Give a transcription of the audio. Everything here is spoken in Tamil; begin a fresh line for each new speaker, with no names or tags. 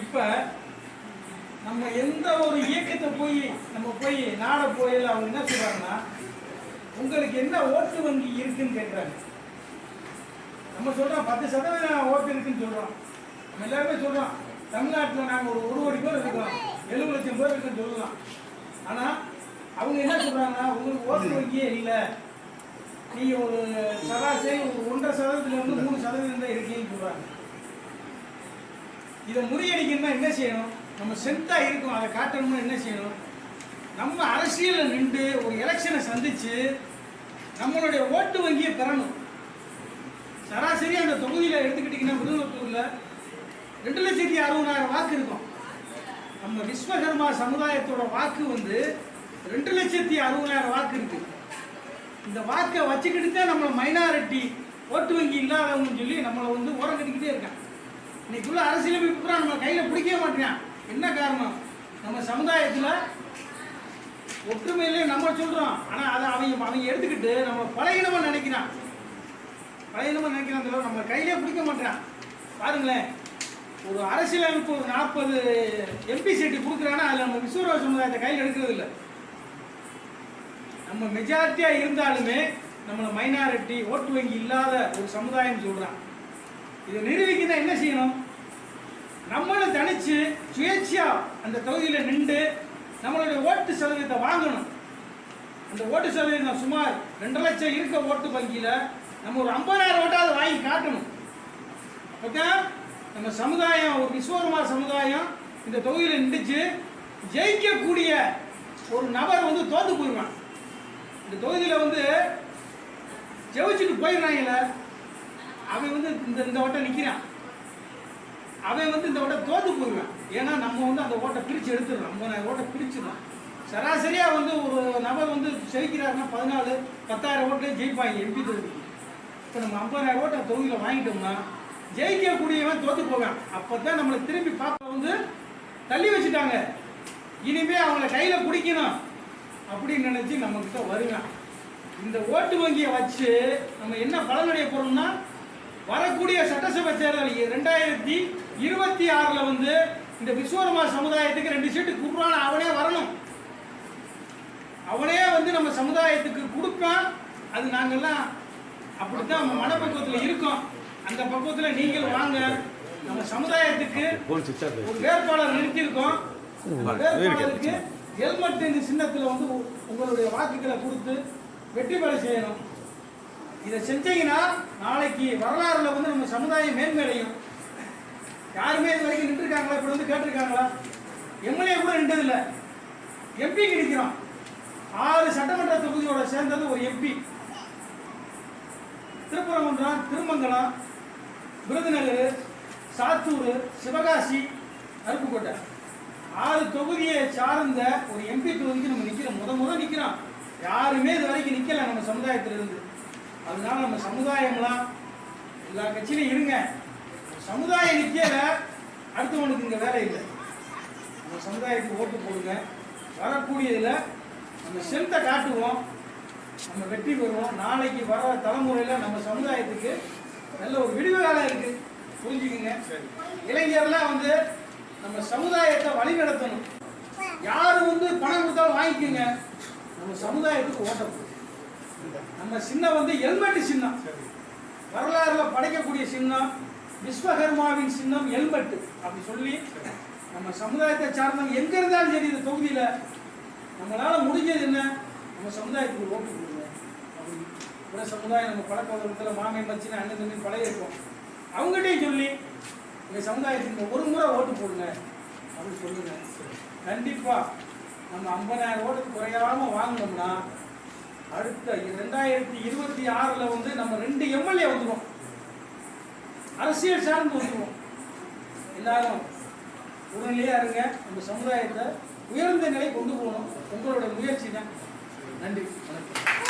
இப்போ நம்ம எந்த ஒரு இயக்கத்தை போய் நம்ம போய் நாட போயில அவங்க என்ன சொல்றாங்கன்னா உங்களுக்கு என்ன ஓட்டு வங்கி இருக்குன்னு கேட்குறாங்க. நம்ம சொல்றோம் பத்து சதவீதம் ஓட்டு இருக்குன்னு சொல்றோம். நம்ம எல்லாருமே சொல்றோம் தமிழ்நாட்டில் நாங்கள் ஒரு ஒரு கோடி பேர் இருக்கிறோம் எழுபது லட்சம் பேர் இருக்குன்னு சொல்லலாம். ஆனால் அவங்க என்ன சொல்றாங்கன்னா உங்களுக்கு ஓட்டு வங்கியே இல்லை. நீங்கள் ஒரு சராசரி ஒரு ஒன்றரை சதவீதத்துல இருந்து மூணு சதவீதம் தான் இருக்கீங்கன்னு சொல்றாங்க. இதை முறியடிக்கணும்னா என்ன செய்யணும்? நம்ம சென்த்தாக இருக்கோம் அதை காட்டணும்னா என்ன செய்யணும்? நம்ம அரசியலில் நின்று ஒரு எலெக்ஷனை சந்தித்து நம்மளுடைய ஓட்டு வங்கியை பெறணும். சராசரி அந்த தொகுதியில் எடுத்துக்கிட்டிங்கன்னா விருதுநத்தூரில் ரெண்டு லட்சத்தி அறுபதாயிரம் வாக்கு இருக்கும். நம்ம விஸ்வகர்மா சமுதாயத்தோட வாக்கு வந்து ரெண்டு லட்சத்தி அறுபதாயிரம் வாக்கு இருக்குது இந்த வாக்கை வச்சுக்கிட்டு தான் நம்மளை மைனாரிட்டி ஓட்டு வங்கி இல்லாதவங்கன்னு சொல்லி நம்மளை வந்து ஓரம் கட்டிக்கிட்டே இருக்கான் இன்னைக்குள்ள அரசியலமைப்பு பூரா நம்ம கையில் பிடிக்கவே மாட்டேன் என்ன காரணம்? நம்ம சமுதாயத்தில் ஒற்றுமையிலே நம்ம சொல்கிறோம் ஆனால் அதை அவங்க அவங்க எடுத்துக்கிட்டு நம்ம பழகினமாக நினைக்கிறான். பழகினமாக நினைக்கிறான் தவிர நம்ம கையிலே பிடிக்க மாட்டேறான். பாருங்களேன் ஒரு அரசியலமைப்பு ஒரு நாற்பது எம்பி சீட்டு கொடுக்குறான்னா அதில் நம்ம விஸ்வரவ சமுதாயத்தை கையில் எடுக்கிறது இல்லை. நம்ம மெஜாரிட்டியாக இருந்தாலுமே நம்மளை மைனாரிட்டி ஓட்டு வங்கி இல்லாத ஒரு சமுதாயம் சொல்கிறான் இதை நிரூபிக்கணும் என்ன செய்யணும்? நம்மளும் தனிச்சு சுயேட்சையா அந்த தொகுதியில் நின்று நம்மளுடைய ஓட்டு சதவீதத்தை வாங்கணும். அந்த ஓட்டு சதவீதம் சுமார் ரெண்டு லட்சம் இருக்க ஓட்டு வங்கியில் நம்ம ஒரு ஐம்பதாயிரம் ஓட்டாவது வாங்கி காட்டணும். அப்பதான் நம்ம சமுதாயம் ஒரு விஸ்வகர்மா சமுதாயம் இந்த தொகுதியில் நின்றுச்சு ஜெயிக்கக்கூடிய ஒரு நபர் வந்து தோற்று போயிடுவான். இந்த தொகுதியில் வந்து ஜெயிச்சுட்டு போயிடுறாங்கல்ல அவன் வந்து இந்த இந்த ஓட்டை நிற்கிறான் அவன் வந்து இந்த ஓட்டை தோத்து போயிடுவான் ஏன்னா நம்ம வந்து அந்த ஓட்டை பிரித்து எடுத்துடுறோம். ஐம்பதாயிரம் ஓட்டை பிரிச்சிடலாம் சராசரியாக வந்து ஒரு நபர் வந்து ஜெயிக்கிறாருன்னா பதினாலு பத்தாயிரம் ஓட்டுலேயே ஜெயிப்பாங்க எம்பி தொகுதி இப்போ நம்ம ஐம்பதாயிரம் ஓட்டை தொகுதியில் வாங்கிட்டோம்னா ஜெயிக்கக்கூடியவன் தோற்று போவேன் அப்போ தான் நம்மளை திரும்பி பார்க்க வந்து தள்ளி வச்சுட்டாங்க. இனிமே அவங்கள கையில் பிடிக்கணும் அப்படின்னு நினச்சி நம்மக்கிட்ட வருவேன் இந்த ஓட்டு வங்கியை வச்சு நம்ம என்ன பலனடைய போறோம்னா வரக்கூடிய சட்டசபை தேர்தல் ரெண்டாயிரத்தி இருபத்தி ஆறில் வந்து இந்த விஸ்வகர்மா சமுதாயத்துக்கு ரெண்டு சீட்டு கூப்பிடுறான் அவனே வரணும். அவனே வந்து நம்ம சமுதாயத்துக்கு கொடுப்பான். அது நாங்கெல்லாம் அப்படித்தான் மனப்பக்குவத்தில் இருக்கோம். அந்த பக்குவத்தில் நீங்கள் வாங்க. நம்ம சமுதாயத்துக்கு ஒரு வேட்பாளர் நிறுத்தியிருக்கோம். வேட்பாளருக்கு ஹெல்மெட் சின்னத்தில் வந்து உங்களுடைய வாக்குகளை கொடுத்து வெற்றி பெற செய்யணும். இதை செஞ்சீங்கன்னா நாளைக்கு வரலாறுல வந்து நம்ம சமுதாயம் மேன்மையடையும் யாருமே இது வரைக்கும் நின்றுருக்காங்களா? இப்படி வந்து கேட்டிருக்காங்களா? எம்எல்ஏ கூட நின்றதில்லை. எம்பி கிடைக்கிறோம் ஆறு சட்டமன்ற தொகுதியோட சேர்ந்தது ஒரு எம்பி திருப்பரங்குன்றம் திருமங்கலம் விருதுநகர் சாத்தூர் சிவகாசி அருப்புக்கோட்டை. ஆறு தொகுதியை சார்ந்த ஒரு எம்பி தொகுதிக்கு நம்ம நிற்கிறோம் முத முத நிற்கிறோம் யாருமே இது வரைக்கும் நிற்கல நம்ம சமுதாயத்திலிருந்து. அதனால நம்ம சமுதாயம்லாம். எல்லா கட்சியிலும் இருங்க. சமுதாயம் நிற்கல அடுத்தவனுக்கு இங்கே வேலை இல்லை. நம்ம சமுதாயத்துக்கு ஓட்டு போடுங்க. வரக்கூடியதில் நம்ம செல்த்தை காட்டுவோம். நம்ம வெற்றி பெறுவோம். நாளைக்கு வர தலைமுறையில் நம்ம சமுதாயத்துக்கு நல்ல ஒரு விடிவு காலம் இருக்கு. புரிஞ்சுக்குங்க. இளைஞர்லாம் வந்து நம்ம சமுதாயத்தை வழி நடத்தணும் யார் வந்து பணம் கொடுத்தாலும் வாங்கிக்கோங்க. நம்ம சமுதாயத்துக்கு ஓட்ட போடும் நம்ம சின்னம் வந்து ஹெல்மெட் சின்னம். வரலாறுல படைக்கக்கூடிய சின்னம் விஸ்வகர்மாவின் சின்னம் எல்மெட்டு அப்படி சொல்லி நம்ம சமுதாயத்தை சார்ந்தவங்க எங்க இருந்தாலும் சரி இந்த தொகுதியில நம்மளால முடிஞ்சது என்ன? நம்ம சமுதாயத்துக்கு ஓட்டு கொடுங்க. அப்படி கூட சமுதாயம் நம்ம பழக்க வழக்கத்தில் மாமை மச்சின அண்ணன் தம்பி பழைய இருக்கோம் அவங்ககிட்டயும் சொல்லி எங்கள் சமுதாயத்துக்கு ஒரு முறை ஓட்டு போடுங்க. அப்படின்னு சொல்லுங்க. கண்டிப்பா நம்ம ஐம்பதாயிரம் ஓட்டுக்கு குறையாம வாங்கினோம்னா அடுத்த ரெண்டாயிரத்தி இருபத்தி ஆறுல வந்து நம்ம ரெண்டு எம்எல்ஏ வந்துடும் அரசியல் சார்ந்து வந்துடும் எல்லாரும் உடனடியாக இருங்க. நம்ம சமுதாயத்தை உயர்ந்த நிலை கொண்டு போகணும். உங்களோட முயற்சி தான். நன்றி. வணக்கம்.